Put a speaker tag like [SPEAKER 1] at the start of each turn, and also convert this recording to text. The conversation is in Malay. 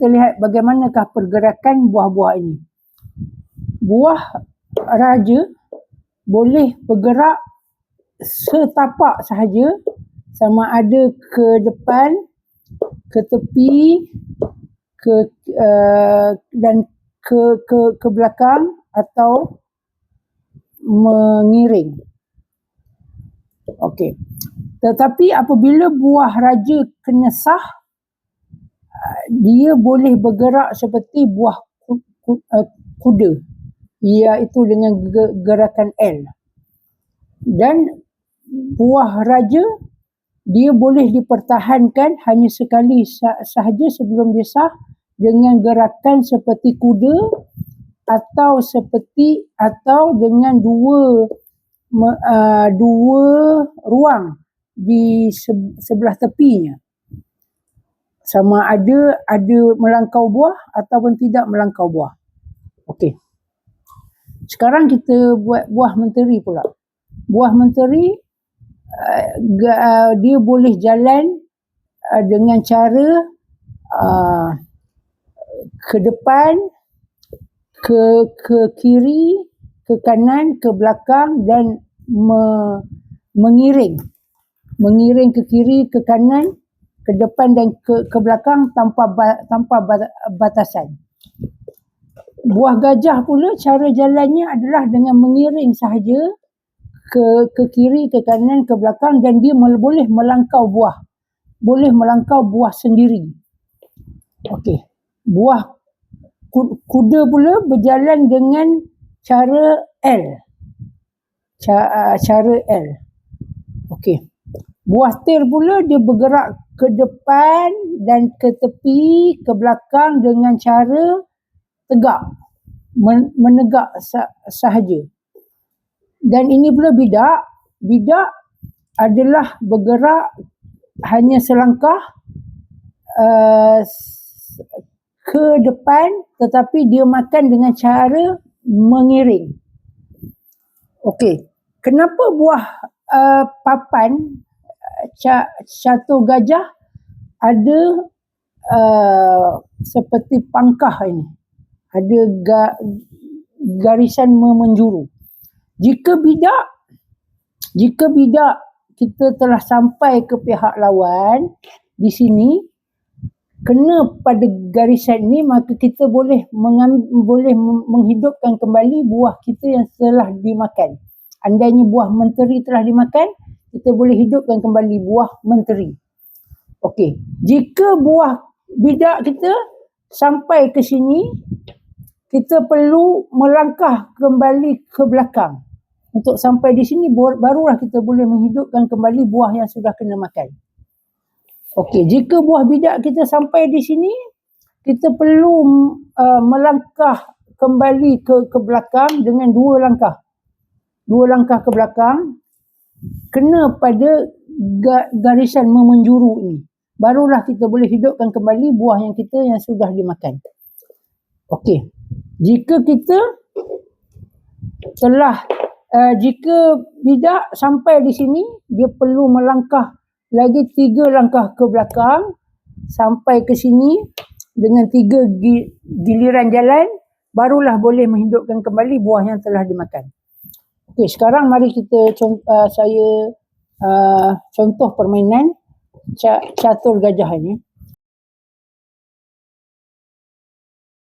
[SPEAKER 1] kita lihat bagaimanakah pergerakan buah-buah ini. Buah raja boleh bergerak setapak sahaja sama ada ke depan, ke tepi, ke uh, dan ke ke ke belakang atau mengiring. Okey. Tetapi apabila buah raja kena sah, dia boleh bergerak seperti buah uh, kuda iaitu dengan gerakan L. Dan buah raja dia boleh dipertahankan hanya sekali sahaja sebelum dia sah dengan gerakan seperti kuda atau seperti atau dengan dua uh, dua ruang di sebelah tepinya sama ada ada melangkau buah ataupun tidak melangkau buah. Okey. Sekarang kita buat buah menteri pula. Buah menteri uh, dia boleh jalan uh, dengan cara uh, ke depan, ke ke kiri, ke kanan, ke belakang dan me, mengiring mengiring ke kiri, ke kanan, ke depan dan ke ke belakang tanpa tanpa batasan. Buah gajah pula cara jalannya adalah dengan mengiring sahaja ke ke kiri, ke kanan, ke belakang dan dia boleh melangkau buah. Boleh melangkau buah sendiri. Okey. Buah kuda pula berjalan dengan cara L. Cara L. Okey. Buah tir pula dia bergerak ke depan dan ke tepi, ke belakang dengan cara tegak. Menegak sahaja. Dan ini pula bidak. Bidak adalah bergerak hanya selangkah uh, ke depan tetapi dia makan dengan cara mengiring. Okey. Kenapa buah uh, papan catur gajah ada uh, seperti pangkah ini. Ada ga, garisan memenjuru. Jika bidak, jika bidak kita telah sampai ke pihak lawan di sini, kena pada garisan ini maka kita boleh mengam, boleh menghidupkan kembali buah kita yang telah dimakan. Andainya buah menteri telah dimakan, kita boleh hidupkan kembali buah menteri. Okey, jika buah bidak kita sampai ke sini, kita perlu melangkah kembali ke belakang. Untuk sampai di sini barulah kita boleh menghidupkan kembali buah yang sudah kena makan. Okey, jika buah bidak kita sampai di sini, kita perlu uh, melangkah kembali ke ke belakang dengan dua langkah. Dua langkah ke belakang kena pada garisan memenjuru ini. Barulah kita boleh hidupkan kembali buah yang kita yang sudah dimakan. Okey. Jika kita telah uh, jika bidak sampai di sini, dia perlu melangkah lagi tiga langkah ke belakang sampai ke sini dengan tiga giliran jalan barulah boleh menghidupkan kembali buah yang telah dimakan. Okey, sekarang mari kita uh, saya uh, contoh permainan catur gajah ini.